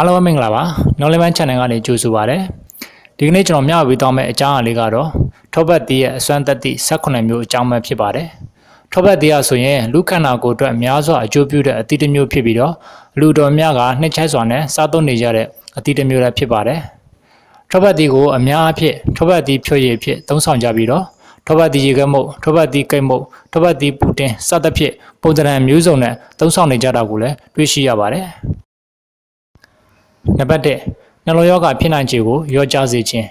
အားလုံးပဲမင်္ဂလာပါနော်လီမန် channel ကနေကြိုဆိုပါရစေဒီကနေ့ကျွန်တော်မျှဝေသွားမယ့်အကြောင်းအရာလေးကတော့ထောပတ်တီးရဲ့အစွမ်းသက်သည့်18မျိုးအကြောင်းပဲဖြစ်ပါတယ်ထောပတ်တီးရဆိုရင်လူခန္ဓာကိုယ်အတွက်အများစွာအကျိုးပြုတဲ့အသီးတစ်မျိုးဖြစ်ပြီးတော့လူတော်များကနှစ်ချိုက်စွာနဲ့စားသုံးနေကြတဲ့အသီးတစ်မျိုးလည်းဖြစ်ပါတယ်ထောပတ်တီးကိုအများအဖြစ်ထောပတ်တီးဖြွတ်ရည်အဖြစ်သုံးဆောင်ကြပြီးတော့ထောပတ်တီးရေကမုတ်ထောပတ်တီးကိတ်မုတ်ထောပတ်တီးပူတင်စသဖြင့်ပုံစံမျိုးစုံနဲ့သုံးဆောင်နေကြတာကိုလည်းတွေ့ရှိရပါတယ် နံပါတ်1နှလုံးရောဂါဖြစ်နိုင်ခြေကိုရောကြစေခြင်း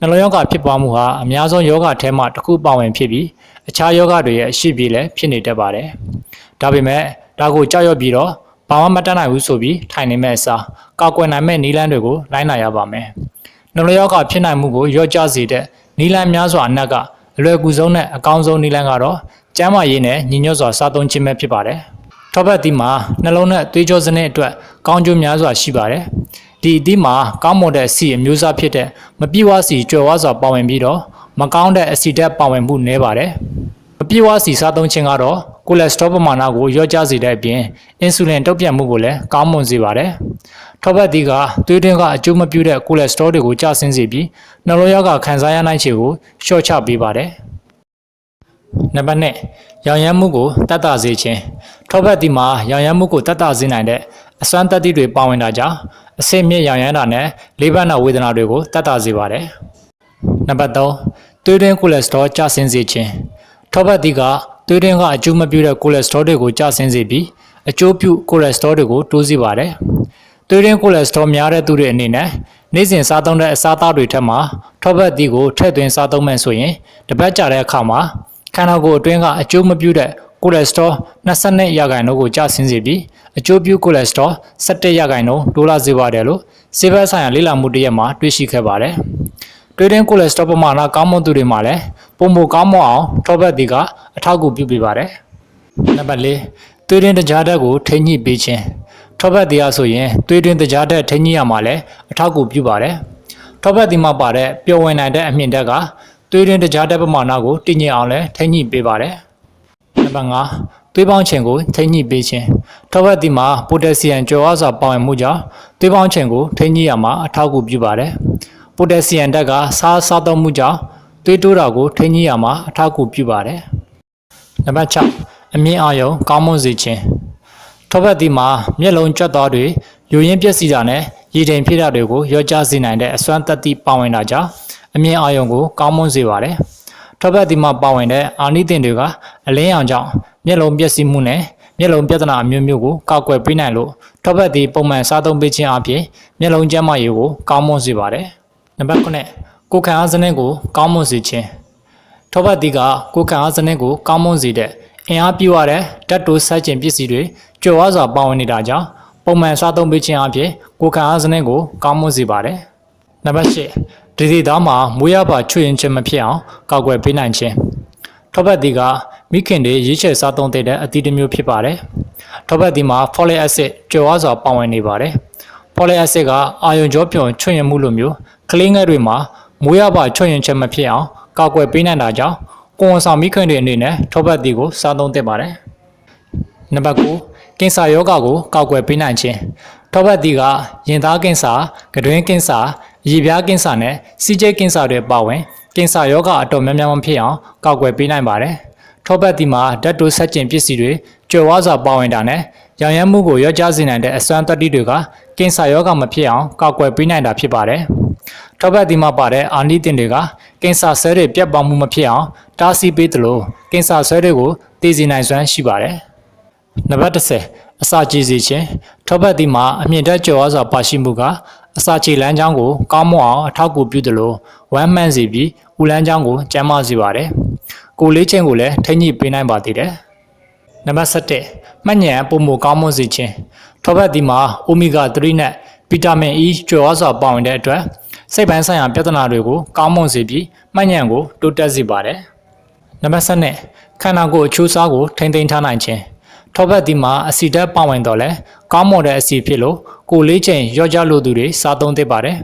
နှလုံးရောဂါဖြစ်ပွားမှုဟာအများဆုံးယောဂထဲမှတစ်ခုပါဝင်ဖြစ်ပြီးအခြားယောဂတွေရဲ့အရှိပြေလည်းဖြစ်နေတတ်ပါတယ်။ဒါပေမဲ့ဒါကိုကြောက်ရွံ့ပြီးတော့ဘာမှမတတ်နိုင်ဘူးဆိုပြီးထိုင်နေမဲ့အစားကောက်ကွယ်နိုင်မဲ့နီလန်းတွေကိုလိုက်နိုင်ရပါမယ်။နှလုံးရောဂါဖြစ်နိုင်မှုကိုရောကြစေတဲ့နီလန်းများစွာအနက်ကအလွယ်ကူဆုံးနဲ့အကောင်းဆုံးနီလန်းကတော့ကျန်းမာရေးနဲ့ညီညွတ်စွာစားသုံးခြင်းပဲဖြစ်ပါတယ်။ ထောပတ်သီးမှာနှလုံးနဲ့သွေးကြောစနစ်အတွက်ကောင်းကျိုးများစွာရှိပါတယ်။ဒီအသီးမှာကောင်းမွန်တဲ့အဆီအမျိုးအစားဖြစ်တဲ့မပြည့်ဝစီကြွယ်ဝစွာပါဝင်ပြီးတော့မကောင်းတဲ့အဆီဓာတ်ပါဝင်မှုနည်းပါတယ်။မပြည့်ဝစီစားသုံးခြင်းကတော့ကိုလက်စထရောပမာဏကိုလျော့ကျစေတဲ့အပြင်အင်ဆူလင်တုတ်ပြန်မှုကိုလည်းကောင်းမွန်စေပါတယ်။ထောပတ်သီးကသွေးတွင်းကအကျိုးမပြုတဲ့ကိုလက်စထရောတွေကိုကျဆင်းစေပြီးနှလုံးရောဂါခံစားရနိုင်ခြေကိုလျှော့ချပေးပါတယ်။ နံပါတ်2ရောင်ရမ်းမှုကိုတတ်တာစေခြင်းထောပတ်တီမှာရောင်ရမ်းမှုကိုတတ်တာစေနိုင်တဲ့အစွမ်းတက်တီတွေပါဝင်တာကြောင့်အဆင့်မြင့်ရောင်ရမ်းတာနဲ့လေးပတ်နာဝေဒနာတွေကိုတတ်တာစေပါတယ်နံပါတ်3သွေးတွင်းကိုလက်စထရောကျဆင်းစေခြင်းထောပတ်တီကသွေးတွင်းကအကျိုးမပြုတဲ့ကိုလက်စထရောတွေကိုကျဆင်းစေပြီးအကျိုးပြုကိုလက်စထရောတွေကိုတိုးစေပါတယ်သွေးတွင်းကိုလက်စထရောများတဲ့သူတွေအနေနဲ့နေ့စဉ်စားသုံးတဲ့အစားအသောက်တွေထက်မှာထောပတ်တီကိုထည့်သွင်းစားသုံးမယ်ဆိုရင်တပတ်ကြာတဲ့အခါမှာ ခန္ဓာကိုယ်အတွင်းကအကျိုးမပြုတဲ့ကိုလက်စထရော22ရာခိုင်နှုန်းကိုကျဆင်းစေပြီးအကျိုးပြုကိုလက်စထရော17ရာခိုင်နှုန်းတိုးလာစေပါတယ်လို့စေဘက်ဆိုင်ရာလေ့လာမှုတစ်ရက်မှာတွေ့ရှိခဲ့ပါတယ်။တွေးတင်းကိုလက်စထရောပမာဏကောင်းမွန်သူတွေမှာလည်းပုံမကောင်းမွန်အောင်ထောပတ်တီကအထောက်အကူပြုပေးပါတယ်။နံပါတ်၄တွေးတင်းတကြားဓာတ်ကိုထိန်းညှိပေးခြင်းထောပတ်တီအားဆိုရင်တွေးတင်းတကြားဓာတ်ထိန်းညှိရမှာလည်းအထောက်အကူပြုပါတယ်။ထောပတ်ဒီမှာပါတဲ့ပျော်ဝင်နိုင်တဲ့အမြင့်တက်က သွေးတွင်းတကြားတက်ပမာဏကိုတည်ငြိမ်အောင်လဲထိန်းညှိပေးပါတယ်။နံပါတ်5သွေးပေါင်းချိန်ကိုထိန်းညှိပေးခြင်းထောပတ်ဒီမှာပိုတက်ဆီယမ်ကျော်အားစွာပါဝင်မှုကြောင့်သွေးပေါင်းချိန်ကိုထိန်းညှိရမှာအထောက်အကူပြုပါတယ်။ပိုတက်ဆီယမ်တက်ကစားစားသုံးမှုကြောင့်သွေးတိုးတာကိုထိန်းညှိရမှာအထောက်အကူပြုပါတယ်။နံပါတ်6အမြင့်အာရုံကောင်းမွန်စေခြင်းထောပတ်ဒီမှာမျက်လုံးကြွက်သွားတွေယိုရင်းပျက်စီးတာနဲ့ ရည်တိမ်ဖြစ်တာတွေကိုရောကြစေနိုင်တဲ့အစွမ်းတက်တိပါဝင်တာကြောင့်အမြင့်အာရုံကိုကောင်းမွန်စေပါတယ်။ထောပတ်ဒီမှာပါဝင်တဲ့အာနိသင်တွေကအလင်းရောင်ကြောင့်မျက်လုံးပျက်စီးမှုနဲ့မျက်လုံးပြဿနာအမျိုးမျိုးကိုကောက်ကွယ်ပေးနိုင်လို့ထောပတ်ဒီပုံမှန်စားသုံးပေးခြင်းအပြင်မျက်လုံးကျန်းမာရေးကိုကောင်းမွန်စေပါတယ်။နံပါတ်9ကိုယ်ခံအားစနစ်ကိုကောင်းမွန်စေခြင်းထောပတ်တီကကိုယ်ခံအားစနစ်ကိုကောင်းမွန်စေတဲ့အင်အားပြည့်ဝတဲ့ဓာတ်တိုးဆက်ကျင်ပစ္စည်းတွေကြွယ်ဝစွာပါဝင်နေတာကြောင့်ပုံမှန်စားသုံးပေးခြင်းအပြင် ကိုယ်ခံအားစနစ်ကိုကောင်းမွန်စေပါတယ်။နံပါတ်၈ဒီဒီသားမှာမွေးရပါချွေရင်ခြင်းမဖြစ်အောင်ကောက်ွယ်ပေးနိုင်ခြင်းထောပတ်တီကမိခင်တွေရေးချယ်စားသုံးတဲ့အသီးတစ်မျိုးဖြစ်ပါတယ်။ထောပတ်တီမှာ folic acid ကြွယ်ဝစွာပါဝင်နေပါတယ်။ folic acid ကအာယုံကြောပြုံချွတ်ရင်မှုလိုမျိုးကလေးငယ်တွေမှာမွေးရပါချွတ်ရင်ခြင်းမဖြစ်အောင်ကောက်ွယ်ပေးနိုင်တာကြောင့်ကိုယ်ဝန်ဆောင်မိခင်တွေအနေနဲ့ထောပတ်တီကိုစားသုံးသင့်ပါတယ်။နံပါတ်9ကင်ဆာယောဂါကိုကောက်ွယ်ပေးနိုင်ခြင်း ထောပတ်တီကရင်သားကင်ဆာ၊ကတွင်းကင်ဆာ၊အရေပြားကင်ဆာနဲ့စီးကျဲကင်ဆာတွေပါဝင်ကင်ဆာယောဂါအတော်များများမဖြစ်အောင်ကောက်ွယ်ပေးနိုင်ပါတယ်။ထောပတ်တီမှာဓာတ်တိုးဆက်ကျင်ပစ္စည်းတွေကြွယ်ဝစွာပါဝင်တာနဲ့ရောင်ရမ်းမှုကိုရောကြစေနိုင်တဲ့အစွမ်းတတ္တိတွေကကင်ဆာယောဂါမဖြစ်အောင်ကောက်ွယ်ပေးနိုင်တာဖြစ်ပါတယ်။ထောပတ်ဒီမှာပါတဲ့အာနိသင်တွေကကင်ဆာဆဲတွေပြတ်ပေါက်မှုမဖြစ်အောင်တားဆီးပေးသလိုကင်ဆာဆဲတွေကိုတည်စေနိုင်စွမ်းရှိပါတယ်။နံပါတ်30 အစာကြေစေခြင်းထောပတ်ဒီမှာအမြင့်တက်ကျော်အားစွာပါရှိမှုကအစာကြေလမ်းကြောင်းကိုကောင်းမွန်အောင်အထောက်အကူပြုသလိုဝမ်းမှန်စေပြီးဦးလမ်းကြောင်းကိုကျန်းမာစေပါတယ်။ကိုယ်လေးချင်းကိုလည်းထိန်းညှိပေးနိုင်ပါသေးတယ်။နံပါတ်7မှတ်ဉာဏ်ပုံမကောင်းမွန်စေခြင်းထောပတ်ဒီမှာအိုမီဂါ3နဲ့ဗီတာမင် E ကြွယ်ဝစွာပါဝင်တဲ့အတွက်စိတ်ပိုင်းဆိုင်ရာပြဿနာတွေကိုကောင်းမွန်စေပြီးမှတ်ဉာဏ်ကိုတိုးတက်စေပါတယ်နံပါတ်7ခန္ဓာကိုယ်အချိုးအစားကိုထိမ့်သိမ်းထားနိုင်ခြင်း ထောပတ်ဒီမှာအဆီဓာတ်ပါဝင်တော့လဲကောင်းမွန်တဲ့အဆီဖြစ်လို့ကိုယ်လေးချိန်ရော့ကြလို့သူတွေစားသုံးသင့်ပါတယ်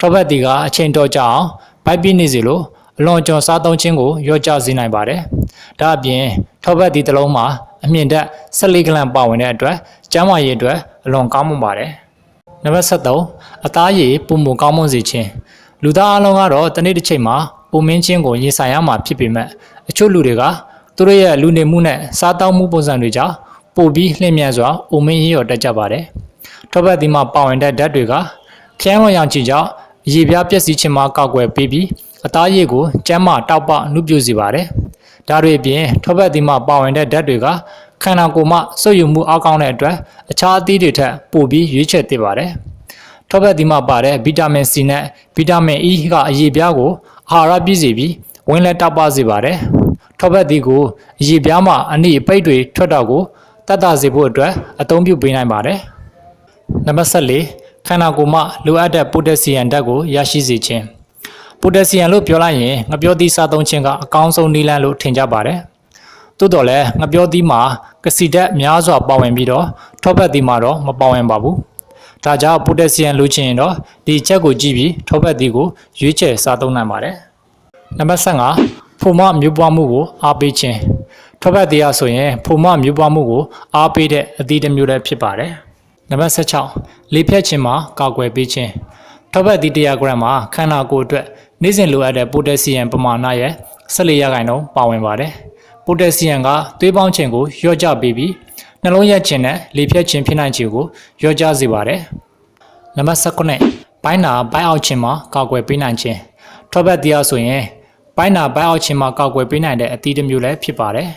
ထောပတ်ဒီကအချိန်တော်ကြအောင်ဗိုက်ပြည့်နေစေလို့အလွန်ကြော်စားသုံးခြင်းကိုရော့ကျစေနိုင်ပါတယ်။ဒါအပြင်ထောပတ်ဒီတစ်လုံးမှာအမြင့်တက်14ဂလန်ပါဝင်တဲ့အတွက်ကျန်းမာရေးအတွက်အလွန်ကောင်းမွန်ပါတယ်။နံပါတ်73အသားရည်ပုံမကောင်းမွန်စေခြင်းလူသားအလုံးကတော့တနေ့တစ်ချိန်မှာပုံမင်းချင်းကိုရင်ဆိုင်ရမှာဖြစ်ပေမဲ့အချို့လူတွေက သူတို့ရဲ့လူနေမှုနဲ့စားတောက်မှုပုံစံတွေကြောင့်ပိုပြီးလှည့်မြန်စွာပုံမင်းရေးရောတက်ကြပါတယ်ထောက်ဘက်ဒီမှာပါဝင်တဲ့ဓာတ်တွေကခရမ်းလွန်ရောင်ချီကြောင့်အရေပြားပျက်စီးခြင်းမှာကောက်ွယ်ပေးပြီးအသားရည်ကိုကျန်းမာတောက်ပနှုတ်ပြစေပါတယ်ဒါတွေအပြင်ထောက်ဘက်ဒီမှာပါဝင်တဲ့ဓာတ်တွေကခန္ဓာကိုယ်မှာစွတ်ယူမှုအောက်ကောင်းတဲ့အတွက်အခြားအသီးတွေထက်ပိုပြီးရွေးချယ်သင့်ပါတယ်ထောက်ဘက်ဒီမှာပါတဲ့ဗီတာမင် C နဲ့ဗီတာမင် E ကအရေပြားကိုအာဟာရပြည့်စေပြီးဝင်လက်တောက်ပစေပါတယ် ထောက်ဘက်ဒီကိုအရေပြားမှာအနိအပိတ်တွေထွက်တော့ကိုတတ်တာစေဖို့အတွက်အသုံးပြုပေးနိုင်ပါတယ်နံပါတ်14ခန္ဓာကိုယ်မှလိုအပ်တဲ့ပိုတက်ဆီယမ်ဓာတ်ကိုရရှိစေခြင်းပိုတက်ဆီယမ်လို့ပြောလိုက်ရင်ငပြောသီးစားသုံးခြင်းကအကောင်းဆုံးနည်းလမ်းလို့ထင်ကြပါတယ်သို့တော်လည်းငပြောသီးမှာကစီဓာတ်များစွာပါဝင်ပြီးတော့ထောပတ်သီးမှာတော့မပါဝင်ပါဘူးဒါကြောင့်ပိုတက်ဆီယမ်လိုချင်ရင်တော့ဒီချက်ကိုကြည့်ပြီးထောပတ်သီးကိုရွေးချယ်စားသုံးနိုင်ပါတယ်နံပါတ်15 ဖိုမမျိုးပွားမှုကိုအားပေးခြင်းထောပတ်သီးရဆိုရင်ဖိုမမျိုးပွားမှုကိုအားပေးတဲ့အသီးတစ်မျိုးလည်းဖြစ်ပါတယ်နံပါတ်16လေဖြတ်ခြင်းမှာကာကွယ်ပေးခြင်းထောက်ဘက်ဒီ100 gram မှာခန္ဓာကိုယ်အတွက်နေ့စဉ်လိုအပ်တဲ့ပိုတက်ဆီယမ်ပမာဏရဲ့14ရာခိုင်နှုန်းပါဝင်ပါတယ်ပိုတက်ဆီယမ်ကသွေးပေါင်းခြင်းကိုလျော့ကျပေးပြီးနှလုံးရက်ခြင်းနဲ့လေဖြတ်ခြင်းဖြစ်နိုင်ခြင်းကိုလျော့ကျစေပါတယ်နံပါတ်19ဘိုင်းနာဘိုင်းအောက်ခြင်းမှာကာကွယ်ပေးနိုင်ခြင်းထောက်ဘက်တရားဆိုရင် ဘိုင်းနာဘိုင်းအောက်ခြင်းမှာကာကွယ်ပေးနိုင်တဲ့အသီးတစ်မျိုးလည်းဖြစ်ပါတယ်